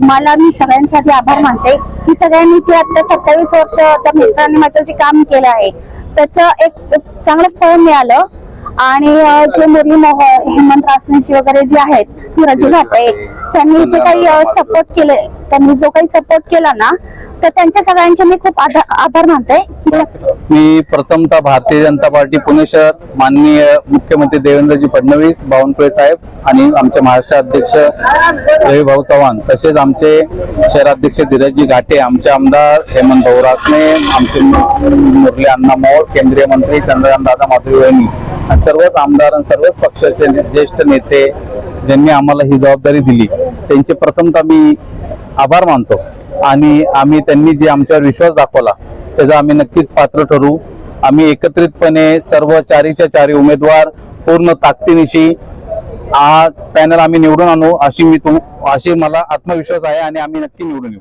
मला मी सगळ्यांच्या आधी आभार मानते. की सगळ्यांनी जे आता सत्तावीस वर्षाच्या मिस्टरांनी माझं जे काम केलं आहे त्याचं एक चांगलं फळ मिळालं. आणि जे मुरली मोहन हेमंत रासनेची वगैरे जे आहेत मुराजी घाटे त्यांनी जे काही सपोर्ट केले त्यांनी जो काही सपोर्ट केला ना तर त्यांच्या सगळ्यांचे मी खूप आधा- आभार मानते. की स- मी प्रथमतः भारतीय जनता पार्टी पुणे शहर माननीय मुख्यमंत्री देवेंद्रजी फडणवीस बावनकुळे साहेब आणि आमचे महाराष्ट्र अध्यक्ष रविभाऊ चव्हाण तसेच आमचे शहराध्यक्ष धीरजजी घाटे आमचे आमदार हेमंत भाऊ रासने आमचे मुरली अण्णा मोळ केंद्रीय मंत्री चंद्रकांत दादा माधुरी वहिनी आणि सर्वच आमदार आणि सर्वच पक्षाचे ज्येष्ठ नेते ज्यांनी आम्हाला ही जबाबदारी दिली. त्यांचे प्रथमतः मी आभार मानतो आणि आम्ही त्यांनी जे आमच्यावर विश्वास दाखवला त्याचा आम्ही नक्कीच पात्र ठरू. आम्ही एकत्रितपणे सर्व चारीच्या चारी उमेदवार पूर्ण ताकदीनिशी हा पॅनल आम्ही निवडून आणू अशी मी तुम अशी मला आत्मविश्वास आहे आणि आम्ही नक्की निवडून येऊ.